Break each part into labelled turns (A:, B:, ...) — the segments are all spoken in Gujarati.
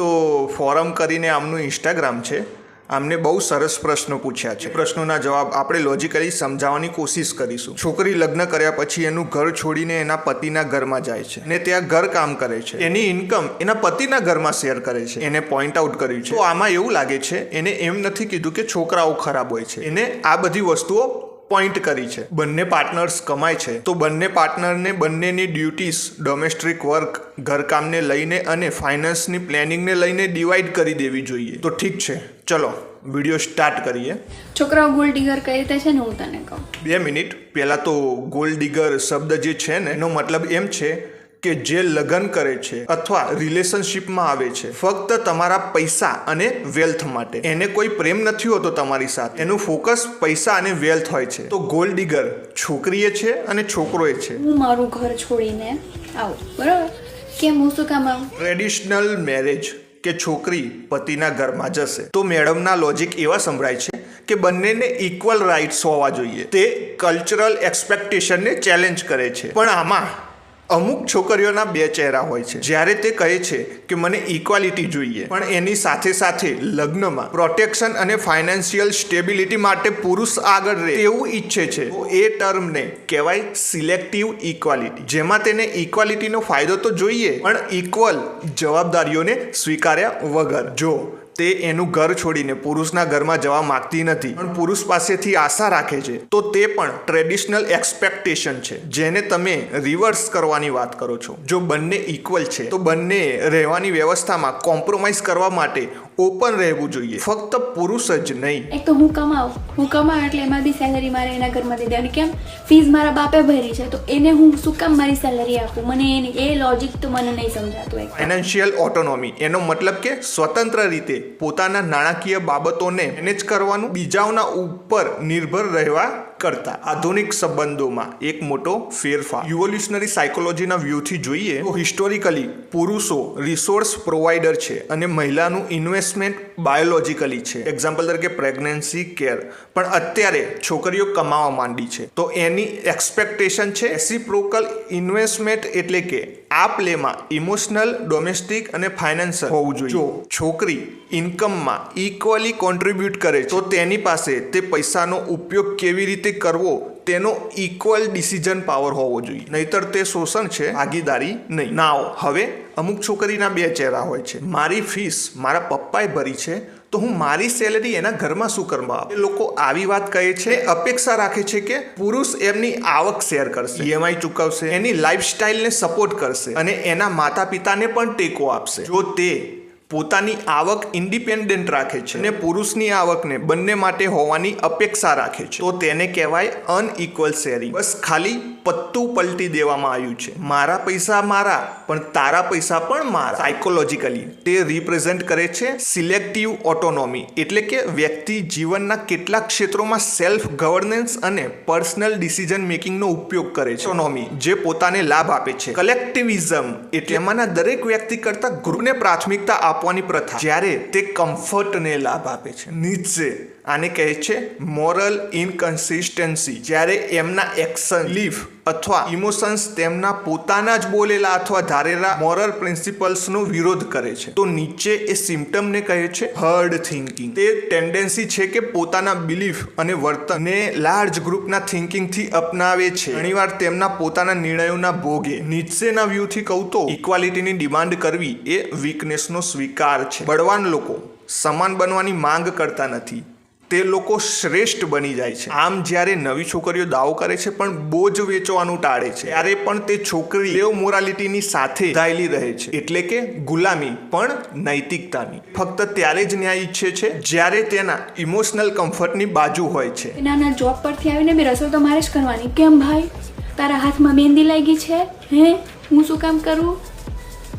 A: તો ફોરમ કરીને આમનું ઇન્સ્ટાગ્રામ છે. આમને બહુ સરસ પ્રશ્નો પૂછ્યા છે. પ્રશ્નોના જવાબ આપણે લોજિકલી સમજાવવાની કોશિશ કરીશું. છોકરી લગ્ન કર્યા પછી એનું ઘર છોડીને એના પતિના ઘરમાં જાય છે અને ત્યાં ઘર કામ કરે છે. એની ઇન્કમ એના પતિના ઘરમાં શેર કરે છે. એને પોઈન્ટ આઉટ કર્યું છે. તો આમાં એવું લાગે છે, એને એમ નથી કીધું કે છોકરાઓ ખરાબ હોય છે. એને આ બધી વસ્તુઓ પોઈન્ટ કરી છે. બંને પાર્ટનર્સ કમાય છે. તો બંને પાર્ટનરને બંનેની ડ્યુટીસ ડોમેસ્ટિક વર્ક ઘરકામને લઈને અને ફાઇનાન્સની પ્લેનિંગને લઈને ડિવાઈડ કરી દેવી જોઈએ. તો ઠીક છે. ચલો વીડિયો સ્ટાર્ટ કરીએ.
B: છોકરાઓ ગોલ્ડ ડિગર કઈ રીતે છે ને હું તને કહું.
A: બે મિનિટ. પહેલાં તો ગોલ્ડ ડિગર શબ્દ જે છે ને એનો મતલબ એમ છે કે જે લગ્ન કરે છે અથવા રિલેશનશિપમાં આવે છે ફક્ત તમારા પૈસા અને વેલ્થ માટે. એને કોઈ પ્રેમ નથી હોતો તમારી સાથે. એનું ફોકસ પૈસા અને વેલ્થ હોય છે. તો ગોલ્ડ ડિગર છોકરીએ છે અને છોકરોએ છે.
B: હું મારું ઘર છોડીને આવું. બરાબર? કેમ? હું શું કામ આવું?
A: ટ્રેડિશનલ મેરેજ કે છોકરી પતિના ઘરમાં જશે. તો મેડમના લોજિક એવા સંભળાય છે કે બંનેને ઇક્વલ રાઇટ્સ હોવા જોઈએ. તે કલ્ચરલ એક્સપેક્ટેશનને ચેલેન્જ કરે છે. પણ આમાં અમુક છોકરીઓના બે ચહેરા હોય છે. જ્યારે તે કહે છે કે મને ઇક્વાલિટી જોઈએ. પણ એની સાથે સાથે લગ્નમાં પ્રોટેક્શન અને ફાઇનાન્શિયલ સ્ટેબિલિટી માટે પુરુષ આગળ રહે તેવું ઈચ્છે છે. એ ટર્મને કહેવાય સિલેક્ટિવ ઇક્વાલિટી જેમાં તેને ઇક્વાલિટીનો ફાયદો તો જોઈએ, પણ ઇક્વલ જવાબદારીઓને સ્વીકાર્યા વગર. જો તે એનું ઘર છોડીને પુરુષના ઘરમાં જવા માંગતી નથી. પણ પુરુષ પાસેથી આશા રાખે છે. તો તે પણ ટ્રેડિશનલ એક્સપેક્ટેશન છે, જેને તમે રિવર્સ કરવાની વાત કરો છો. જો બંને ઇક્વલ છે, તો બંને રહેવાની વ્યવસ્થામાં કોમ્પ્રોમાઇઝ કરવા માટે ઓપન રહેવું જોઈએ. ફક્ત પુરુષ જ નહીં.
B: એક તો હું કમાઉં. હું કમાઉં એટલે એમાં બી સેલરી મારે એના ઘરમાંથી દેવાની કેમ? ફીસ મારા બાપે ભરી છે. તો એને હું શું કામ મારી સેલરી આપું? મને એની એ લોજિક તો મને નહીં સમજાતું
A: ફાઇનાન્શિયલ ઓટોનોમી એનો મતલબ કે સ્વતંત્ર રીતે પોતાના નાણાકીય બાબતોને મેનેજ કરવાનું બીજાઓના ઉપર નિર્ભર રહેવા કરતા આધુનિક સંબંધોમાં એક મોટો ફેરફાર. યુવોલ્યુશનરી સાયકોલોજીના વ્યૂથી જોઈએ તો હિસ્ટોરિકલી પુરુષો રિસોર્સ પ્રોવાઈડર છે અને મહિલાનું ઇન્વેસ્ટમેન્ટ બાયોલોજીકલી છે. એક્ઝામ્પલ તરીકે પ્રેગ્નન્સી કેર પણ અત્યારે છોકરીઓ કમાવા માંડી છે. તો એની એક્સપેક્ટેશન છે રેસિપ્રોકલ ઇન્વેસ્ટમેન્ટ એટલે કે આ પ્લેમાં ઇમોશનલ ડોમેસ્ટિક અને ફાઇનાન્શિયલ હોવું જોઈએ. જો છોકરી ઇન્કમમાં ઇક્વલી કોન્ટ્રીબ્યુટ કરે તો તેની પાસે તે પૈસાનો ઉપયોગ કેવી રીતે કરવો તેનો ઇક્વલ ડિસિઝન પાવર હોવો જોઈએ. નહીતર તે શોષણ છે, ભાગીદારી નહીં. નાઓ હવે અમુક છોકરીના બે ચહેરા હોય છે. મારી ફીસ મારા પપ્પાએ ભરી છે, તો હું મારી સેલેરી એના ઘરમાં શું કરવા એ લોકો આવી વાત કહે છે, અપેક્ષા રાખે છે કે પુરુષ એમની આવક શેર કરશે. ઈએમઆઈ ચૂકવશે, એની લાઈફસ્ટાઈલને સપોર્ટ કરશે અને એના માતા પિતાને પણ ટેકો આપશે. જો તે પોતાની આવક ઇન્ડિપેન્ડન્ટ રાખે છે અને પુરુષની આવકને બંને માટે હોવાની અપેક્ષા રાખે છે. તો તેને કહેવાય અનઇક્વલ શેરિંગ બસ ખાલી પત્તું પલટી દેવામાં આવ્યું છે. મારા પૈસા મારા, પણ તારા પૈસા પણ મારા. સાયકોલોજીકલી તે રિપ્રેઝેન્ટ કરે છે સિલેક્ટિવ ઓટોનોમી એટલે કે વ્યક્તિ જીવનના કેટલાક ક્ષેત્રોમાં સેલ્ફ ગવર્નન્સ અને પર્સનલ ડિસિઝન મેકિંગનો ઉપયોગ કરે છે. ઓટોનોમી જે પોતાને લાભ આપે છે. કલેક્ટિવિઝમ એટલે એમાંના દરેક વ્યક્તિ કરતા ગ્રુપને પ્રાથમિકતા આપવાની પ્રથા. જ્યારે તે કમ્ફર્ટને લાભ આપે છે. નીચે આને કહે છે મોરલ ઇનકન્સિસ્ટન્સી જ્યારે એમના એક્શન લીફ અથવા ઇમોશન્સ તેમના પોતાના જ બોલેલા અથવા ધારેલા મોરલ પ્રિન્સિપલ્સનો વિરોધ કરે છે. તો નીચે એ સિમ્ટમને કહે છે, હર્ડ થિંકિંગ. તે ટેન્ડન્સી છે કે પોતાના બિલીફ અને વર્તનને લાર્જ ગ્રુપના થિંકિંગથી અપનાવે છે. ઘણીવાર તેમના પોતાના નિર્ણયોના ભોગે. નીચેના વ્યૂથી કહું તો, ઇક્વાલિટીની ડિમાન્ડ કરવી એ વીકનેસનો સ્વીકાર છે. બળવાન લોકો, સમાન બનવાની માંગ કરતા નથી. તે લોકો શ્રેષ્ઠ બની જાય છે. આમ જ્યારે નવી છોકરીઓ દાવો કરે છે, પણ બોજ વેચવાનું ટાળે છે, ત્યારે પણ તે છોકરી દેવ મોરાલિટીની સાથે ધાયેલી રહે છે. એટલે કે ગુલામી, પણ નૈતિકતાની. ફક્ત ત્યારે જ ન્યાય ઈચ્છે છે, જ્યારે તેના ઇમોશનલ કમ્ફર્ટની બાજુ હોય છે.
B: નાના જોબ પરથી આવીને મેં રસોઈ તો મારે જ કરવાની. કેમ ભાઈ? તારા હાથમાં મહેંદી લાગી છે? હે? હું શું કામ કરું?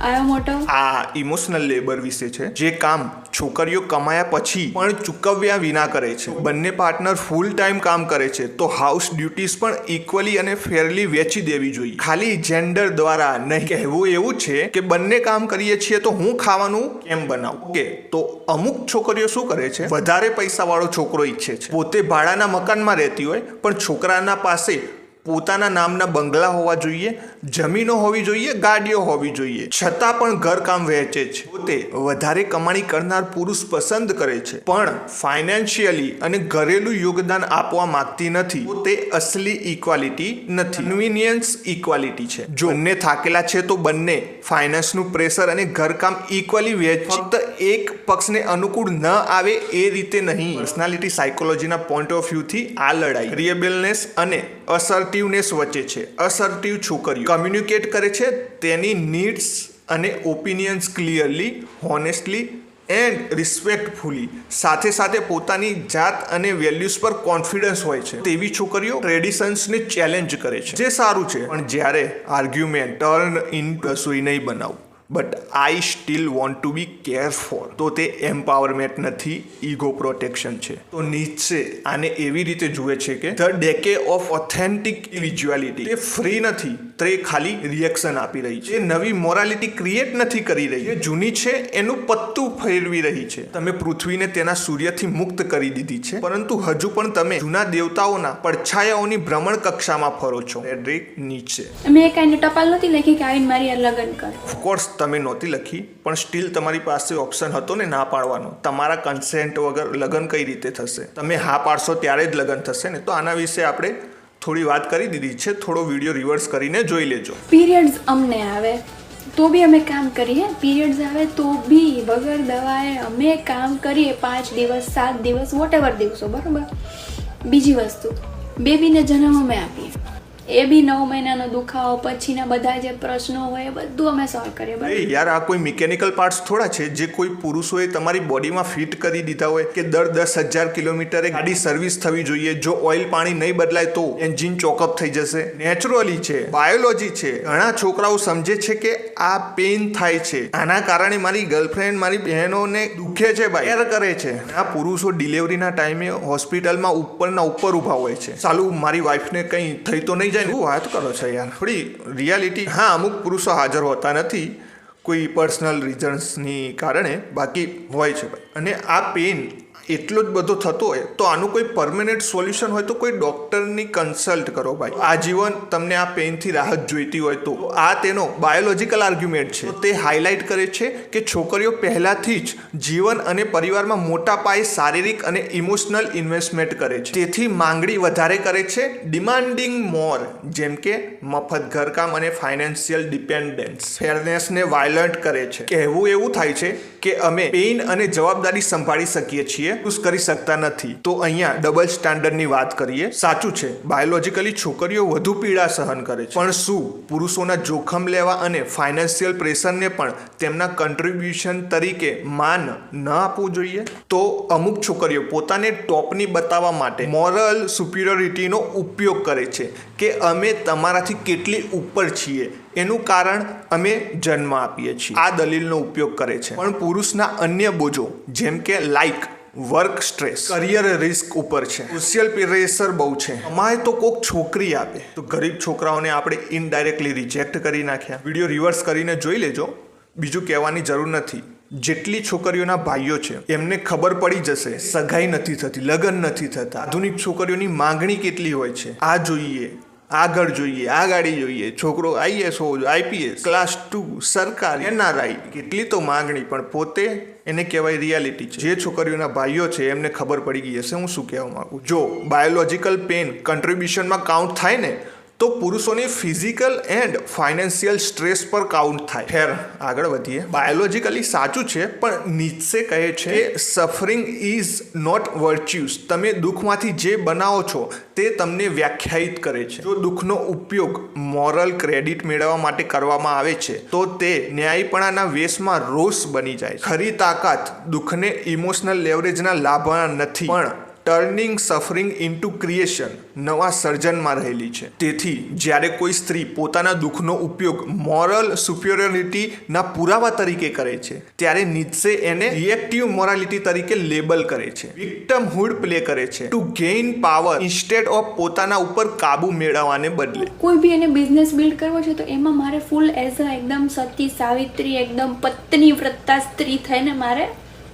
B: આયો મોટો?
A: આ ઇમોશનલ લેબર વિશે છે. જે કામ છોકરીઓ કમાયા પછી પણ ચૂકવ્યા વિના કરે છે. બંને પાર્ટનર ફૂલ ટાઈમ કામ કરે છે. તો હાઉસ ડ્યુટીઝ પણ ઇક્વલી અને ફેરલી વેચી દેવી જોઈએ. ખાલી જેન્ડર દ્વારા નહીં કહેવું એવું છે કે બંને કામ કરીએ છીએ તો હું ખાવાનું કેમ બનાવું? કે તો અમુક છોકરીઓ શું કરે છે? વધારે પૈસાવાળો છોકરો ઈચ્છે છે. પોતે ભાડાના મકાનમાં રહેતી હોય, પણ છોકરાના પાસે પોતાના નામના બંગલા હોવા જોઈએ, જમીનો હોવી જોઈએ, ગાડીઓ હોવી જોઈએ. છતાં પણ ઘરકામ વહેંચે છે. પોતે વધારે કમાણી કરનાર પુરુષ પસંદ કરે છે. પણ ફાઇનાન્શિયલી અને ઘરેલું યોગદાન આપવા માંગતી નથી. તે અસલી ઇક્વાલિટી નથી. કન્વિનિયન્સ ઇક્વાલિટી છે. જો બંને થાકેલા છે તો બંને ફાઇનાન્સનું પ્રેશર અને ઘરકામ ઇક્વલી વહેંચ ફક્ત એક પક્ષને અનુકૂળ ન આવે એ રીતે નહીં. પર્સનાલિટી સાયકોલોજીના પોઈન્ટ ઓફ વ્યૂથી આ લડાઈ રિએબલનેસ અને અસર્ટિવનેસ વચ્ચે છે. અસર્ટિવ છોકરીઓ કમ્યુનિકેટ કરે છે તેની નીડ્સ અને opinions clearly honestly and respectfully સાથે સાથે પોતાની જાત અને વેલ્યુઝ પર કોન્ફિડન્સ હોય છે. તેવી છોકરીઓ ટ્રેડિશન્સને ચેલેન્જ કરે છે. જે સારું છે. પણ જ્યારે આર્ગ્યુમેન્ટ ટર્ન ઇન રસોઈ નહીં બનાવું. But I still want to be care for તો તે એમ્પાવરમેન્ટ નથી ઈગો પ્રોટેક્શન છે. તો નીચે આને એવી રીતે જુએ છે કે the decay of authentic individuality તે ફ્રી નથી તે ખાલી રિએક્શન આપી રહી છે. એ નવી મોરાલિટી ક્રિએટ નથી કરી રહી. જે જૂની છે એનું પત્તું ફેરવી રહી છે. તમે પૃથ્વીને તેના સૂર્યથી મુક્ત કરી દીધી છે. પરંતુ હજુ પણ તમે જૂના દેવતાઓના પડછાયાઓની ભ્રમણ કક્ષામાં ફરો છો. એડ્રિક નીચે
B: મેં કાંઈ ટપાલ નથી લખી કે આવીને મારી લગ્ન કર.
A: ઓફકોર્સ તમે નહોતી લખી, પણ સ્ટીલ તમારી પાસે ઓપ્શન હતો ને ના પાડવાનો. તમારા કન્સેન્ટ વગર લગ્ન કઈ રીતે થશે? તમે હા પાડશો ત્યારે જ લગ્ન થશે ને? તો આના વિશે આપણે થોડી વાત કરી દીધી છે. થોડો વીડિયો રિવર્સ કરીને જોઈ લેજો.
B: પીરિયડ્સ અમને આવે, તો બી અમે કામ કરીએ. પીરિયડ્સ આવે તો બી વગર દવાએ અમે કામ કરીએ. પાંચ દિવસ, સાત દિવસ વોટ એવર દિવસો, બરાબર? બીજી વસ્તુ, બેબીને જન્મ અમે આપીએ. એ બી નવ મહિનાનો દુખાવો, પછીના બધા જે પ્રશ્નો હોય એ બધું અમે સોલ્વ કરીએ
A: યાર, આ કોઈ મિકેનિકલ પાર્ટ્સ થોડા છે, જે કોઈ પુરુષોએ તમારી બોડીમાં ફિટ કરી દીધા હોય કે દર દસ હજાર કિલોમીટરે ગાડી સર્વિસ થવી જોઈએ, જો ઓઇલ પાણી નહીં બદલાય તો એન્જિન ચોકઅપ થઈ જશે. નેચરલી છે બાયોલોજી છે. ઘણા છોકરાઓ સમજે છે કે આ પેઇન થાય છે. આના કારણે મારી ગર્લફ્રેન્ડ મારી બહેનોને દુખે છે ભાઈ. કેર છે. આ પુરુષો ડિલિવરીના ટાઈમે હોસ્પિટલમાં ઉપરના ઉપર ઊભા હોય છે. ચાલુ, મારી વાઈફને કંઈ થઈ તો નહીં જાય હું વાત કરો છો યાર. થોડી રિયાલિટી હા અમુક પુરુષો હાજર હોતા નથી. કોઈ પર્સનલ રીઝન્સની કારણે બાકી હોય છે. ભાઈ અને આ પેઇન એટલો જ બધો થતો હોય, તો આનું કોઈ પરમેનન્ટ સોલ્યુશન હોય તો કોઈ ડૉક્ટરની કન્સલ્ટ કરો ભાઈ. આજીવન તમને આ પેઇનથી રાહત જોઈતી હોય તો. આ તેનો બાયોલોજિકલ આર્ગ્યુમેન્ટ છે. તે હાઇલાઇટ કરે છે કે છોકરીઓ પહેલાંથી જ જીવન અને પરિવારમાં મોટા પાયે શારીરિક અને ઇમોશનલ ઇન્વેસ્ટમેન્ટ કરે છે. તેથી માંગણી વધારે કરે છે ડિમાન્ડિંગ મોર જેમ કે મફત ઘરકામ અને ફાઇનાન્શિયલ ડિપેન્ડન્સ ફેરનેસને વાયલન્ટ કરે છે. કહેવું એવું થાય છે કે અમે પેઇન અને જવાબદારી સંભાળી શકીએ છીએ ખુશ કરી શકતા નથી. તો અહીંયા ડબલ સ્ટાન્ડર્ડની વાત કરીએ, સાચું છે. બાયોલોજીકલી છોકરીઓ વધુ પીડા સહન કરે છે. પણ શું? પુરુષોના જોખમ લેવા અને ફાઇનાન્શિયલ પ્રેશરને પણ તેમના કન્ટ્રીબ્યુશન તરીકે માન ન આપવું જોઈએ? તો અમુક છોકરીઓ પોતાને ટોપની બતાવવા માટે મોરલ સુપિરિયોરિટીનો ઉપયોગ કરે છે કે અમે તમારાથી કેટલી ઉપર છીએ. એનું કારણ અમે જન્મ આપીએ છીએ. આ દલીલનો ઉપયોગ કરે છે. પણ પુરુષના અન્ય બોજો, જેમ કે like work stress. Career risk ઉપર છે. સોશિયલ પ્રેશર બહુ છે. અમારે તો કોક છોકરી આપે. તો ગરીબ છોકરાઓને આપણે ઇનડાયરેક્ટલી રિજેક્ટ કરી નાખ્યા. વીડિયો રિવર્સ કરીને જોઈ લેજો. બીજું કહેવાની જરૂર નથી. જેટલી છોકરીઓના ભાઈઓ છે એમને ખબર પડી જશે સગાઈ નથી થતી લગ્ન નથી થતા. આધુનિક છોકરીઓની માંગણી કેટલી હોય છે? આ જોઈએ આગળ જોઈએ આ ગાડી જોઈએ છોકરો આઈએસ હોવો જોઈએ આઈપીએસ ક્લાસ ટુ સરકાર એનઆરઆઈ. કેટલી તો માંગણી પણ પોતે એને કહેવાય રિયાલિટી છે. જે છોકરીઓના ભાઈઓ છે, એમને ખબર પડી ગઈ હશે, હું શું કહેવા માગું? જો બાયોલોજિકલ પેન કન્ટ્રીબ્યુશનમાં કાઉન્ટ થાય ને તો પુરુષોની ફિઝિકલ એન્ડ ફાઇનાન્શિયલ સ્ટ્રેસ પર કાઉન્ટ થાય. ખેર, આગળ વધીએ. બાયોલોજિકલી સાચું છે, પણ નીચે કહે છે સફરિંગ ઇઝ નોટ વર્ચ્યુસ તમે દુઃખમાંથી જે બનાવો છો, તે તમને વ્યાખ્યાયિત કરે છે. જો દુઃખનો ઉપયોગ મોરલ ક્રેડિટ મેળવવા માટે કરવામાં આવે છે, તો તે ન્યાયપણાના વેશમાં રોષ બની જાય. ખરી તાકાત દુઃખને ઇમોશનલ લેવરેજના લાભવાના નથી. પણ ટર્નિંગ સફરિંગ ઇન્ટુ ક્રિએશન નવા સર્જનમાં રહેલી છે. તેથી જ્યારે કોઈ સ્ત્રી પોતાના દુઃખનો ઉપયોગ મોરલ સુપિયોરિટીના પુરાવા તરીકે કરે છે, ત્યારે નીચે એને રિએક્ટિવ મોરાલિટી તરીકે લેબલ કરે છે. વિક્ટમહુડ પ્લે કરે છે. To gain power instead of પોતાના ઉપર કાબુ મેળવવાને બદલે.
B: કોઈ બી એને બિઝનેસ બિલ્ડ કરવો છે, તો એમાં મારે ફૂલ એઝ અ એકદમ સતી સાવિત્રી, એકદમ પત્ની વ્રતા સ્ત્રી થઈને મારે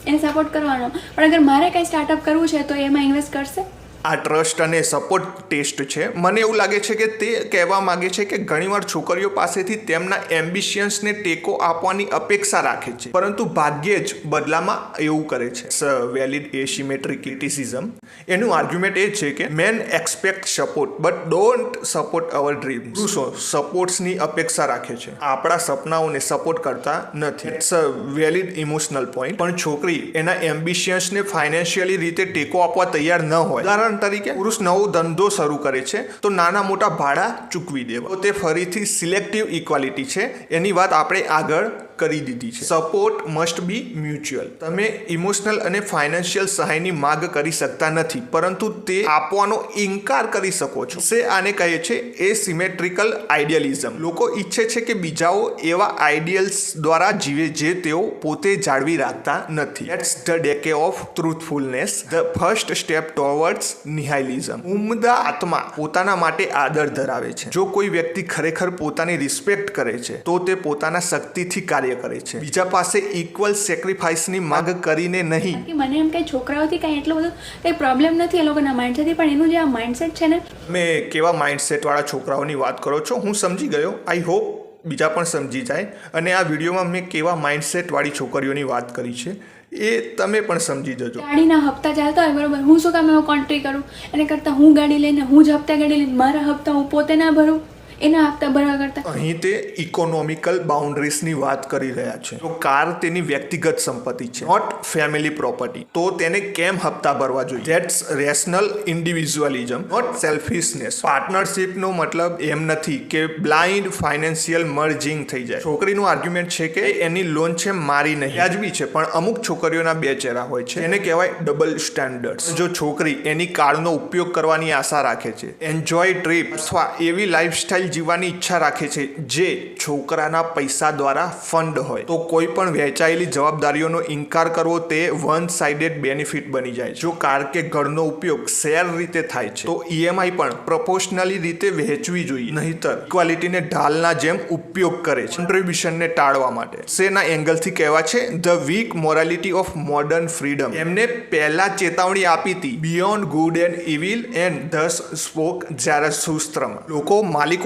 B: એને સપોર્ટ કરવાનો. પણ અગર મારે કંઈ સ્ટાર્ટઅપ કરવું છે તો એમાં ઇન્વેસ્ટ કરશે?
A: આ ટ્રસ્ટ અને સપોર્ટ ટેસ્ટ છે. મને એવું લાગે છે કે તે કહેવા માંગે છે કે ઘણીવાર છોકરીઓ પાસેથી તેમના એમ્બિશિયન્સને ટેકો આપવાની અપેક્ષા રાખે છે. પરંતુ ભાગ્યે જ બદલામાં એવું કરે છે. વેલિડ એસિમેટ્રિક ક્રિટિસિઝમ એનું આર્ગ્યુમેન્ટ એ છે કે men expect support but don't support our dream પુરુષો સપોર્ટ્સની અપેક્ષા રાખે છે? આપણા સપનાઓને સપોર્ટ કરતા નથી. It's a valid emotional point પણ છોકરી એના એમ્બિશિયન્સને ફાઇનાન્શિયલી રીતે ટેકો આપવા તૈયાર ન હોય. ઉદાહરણ તરીકે પુરુષ નવો ધંધો શરૂ કરે છે, તો નાના મોટા ભાડા ચૂકવી દેવા. તો તે ફરીથી સિલેક્ટિવ ઇક્વાલિટી છે. એની વાત આપણે આગળ કરી દીધી છે. સપોર્ટ મસ્ટ બી મ્યુચ્યુઅલ તમે ઇમોશનલ અને ફાઇનાન્શિયલ સહાયની માગ કરી શકતા નથી પરંતુ તે આપવાનો ઇનકાર કરી શકો છો. સે આને કહે છે એ સિમેટ્રિકલ આઈડિયલિઝમ લોકો ઈચ્છે છે કે બીજાઓ એવા આઈડિયલ્સ દ્વારા જીવે જે તેઓ પોતે જાળવી રાખતા નથી. It's the decay of truthfulness the first step towards nihilism ઉમદા આત્મા પોતાના માટે આદર ધરાવે છે. જો કોઈ વ્યક્તિ ખરેખર પોતાની રિસ્પેક્ટ કરે છે તો તે પોતાના શક્તિથી કાર્ય કરે છે. બીજા પાસે ઇક્વલ સેક્રિફાઈસની માંગ કરીને નહીં.
B: મને એમ કે છોકરાઓથી કાંઈ એટલો બધો કંઈ પ્રોબ્લેમ નથી એ લોકોના માઇન્ડસેટથી પણ એનું જે આ માઇન્ડસેટ છે ને
A: મેં કેવા માઇન્ડસેટવાળા છોકરાઓની વાત કરો છો? હું સમજી ગયો. આઈ હોપ બીજા પણ સમજી જાય. અને આ વિડીયોમાં મેં કેવા માઇન્ડસેટવાળી છોકરીઓની વાત કરી છે એ તમે પણ સમજી જજો.
B: ગાડીના હપ્તા ચાલતા હોય બરોબર. હું શું કામ એવો કોન્ટ્રી કરું? એને કરતાં હું ગાડી લઈને હું જ હપ્તા ગાડી લઈને મારા હપ્તા હું પોતે ના ભરું? એના આપતા બરાબર કરતા.
A: અહીં તે ઇકોનોમિકલ બાઉન્ડ્રીઝની વાત કરી રહ્યા છે. તો કાર તેની વ્યક્તિગત સંપત્તિ છે નોટ ફેમિલી પ્રોપર્ટી તો તેને કેમ હપ્તા ભરવા જોઈએ? That's rational individualism not selfishness પાર્ટનરશિપનો મતલબ એમ નથી કે બ્લાઇન્ડ ફાઇનાન્શિયલ મર્જિંગ થઈ જાય. છોકરીનું આર્ગ્યુમેન્ટ છે કે એની લોન છે, મારી નહીં. વ્યાજબી છે, પણ અમુક છોકરીઓના બે ચહેરા હોય છે. એને કહેવાય ડબલ સ્ટેન્ડર્ડ જો છોકરી એની કારનો ઉપયોગ કરવાની આશા રાખે છે એન્જોય ટ્રીપ અથવા એવી લાઈફસ્ટાઈલ જીવવાની ઈચ્છા રાખે છે, જે છોકરાના પૈસા દ્વારા ફંડ હોય. તો કોઈ પણ વહેંચાયેલી જવાબદારીઓનો ઇનકાર કરવો તે વન સાઇડેડ બેનિફિટ બની જાય જો કાર કે ઘરનો ઉપયોગ શેર રીતે થાય છે, તો ઈએમઆઈ પણ પ્રપોર્શનલી રીતે વહેંચવી જોઈએ. નહીતર ઇક્વાલિટીને ઢાલના જેમ ઉપયોગ કરે છે. કોન્ટ્રીબ્યુશનને ટાળવા માટે. શેના એંગલથી કહેવા છે the weak morality of modern freedom એમને પહેલા ચેતવણી આપી હતી beyond good and evil and thus spoke જ્યારે સુસ્ત્રમાં લોકો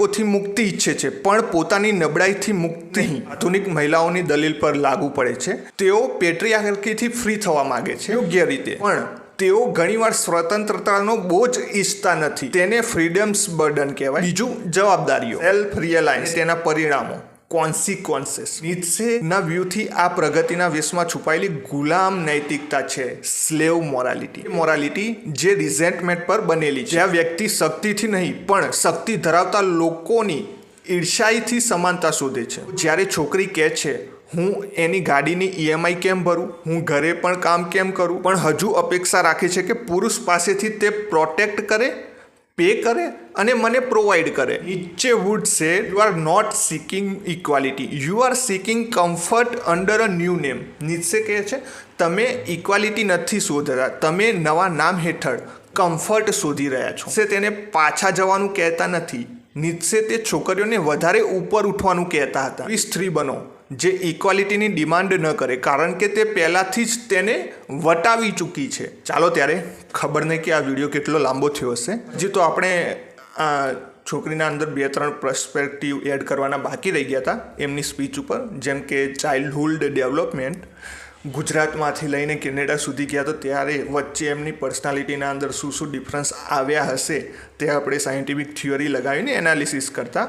A: માલિકોથી મુક્તિ ઈચ્છે છે, પણ પોતાની નબળાઈથી મુક્તિ આધુનિક મહિલાઓની દલીલ પર લાગુ પડે છે, તેઓ પેટ્રિયાર્કીથી ફ્રી થવા માગે છે. યોગ્ય રીતે. પણ તેઓ ઘણીવાર સ્વતંત્રતાનો બોજ ઈચ્છતા નથી. તેને ફ્રીડમ્સ બર્ડન કહેવાય. બીજું જવાબદારીઓ. સેલ્ફ રિયલાઇઝ તેના પરિણામો. કોન્સિક્વન્સીસ નીત્સેના વ્યૂથી આ પ્રગતિના વેશમાં છુપાયેલી ગુલામ નૈતિકતા છે. Slave morality. મોરાલિટી જે રિઝેન્ટમેન્ટ પર બનેલી છે. જ્યાં વ્યક્તિ શક્તિથી નહીં, પણ શક્તિ ધરાવતા લોકોની ઈર્ષાઈથી સમાનતા શોધે છે. જ્યારે છોકરી કહે છે, હું એની ગાડીની ઈએમઆઈ કેમ ભરું? હું ઘરે પણ કામ કેમ કરું? પણ હજુ અપેક્ષા રાખે છે કે પુરુષ પાસેથી તે પ્રોટેક્ટ કરે પે કરે અને મને પ્રોવાઈડ કરે. Nietzsche would say you are not seeking equality you are seeking comfort under a new name Nietzsche કહે છે, તમે ઇક્વાલિટી નથી શોધતા. તમે નવા નામ હેઠળ કમ્ફર્ટ શોધી રહ્યા છો. સે તેને પાછા જવાનું કહેતા નથી. નીચે તે છોકરીઓને વધારે ઉપર ઉઠવાનું કહેતા હતા. "પ્લીઝ સ્ત્રી બનો. જે ઇક્વાલિટીની ડિમાન્ડ ન કરે, કારણ કે તે પહેલાંથી જ તેને વટાવી ચૂકી છે. ચાલો ત્યારે ખબર નહીં કે આ વીડિયો કેટલો લાંબો થયો હશે. હજી તો આપણે આ છોકરીના અંદર બે ત્રણ પર્સપેક્ટિવ એડ કરવાના બાકી રહી ગયા હતા. એમની સ્પીચ ઉપર, જેમ કે ચાઇલ્ડહુડ ડેવલપમેન્ટ ગુજરાતમાંથી લઈને કેનેડા સુધી ગયા તો ત્યારે વચ્ચે એમની પર્સનાલિટીના અંદર શું શું ડિફરન્સ આવ્યા હશે તે આપણે સાયન્ટિફિક થિયરી લગાવીને એનાલિસિસ કરતા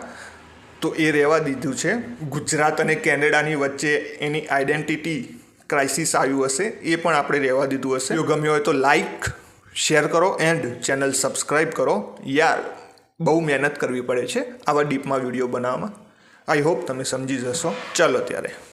A: તો એ રહેવા દીધું છે. ગુજરાત અને કેનેડાની વચ્ચે એની આઈડેન્ટિટી ક્રાઇસિસ આવ્યું હશે, એ પણ આપણે રહેવા દીધું હશે. જો ગમ્યું હોય તો લાઈક શેર કરો એન્ડ ચેનલ સબસ્ક્રાઈબ કરો. યાર, બહુ મહેનત કરવી પડે છે આવા ડીપમાં વીડિયો બનાવવામાં. આઈ હોપ તમે સમજી જશો. ચાલો ત્યારે.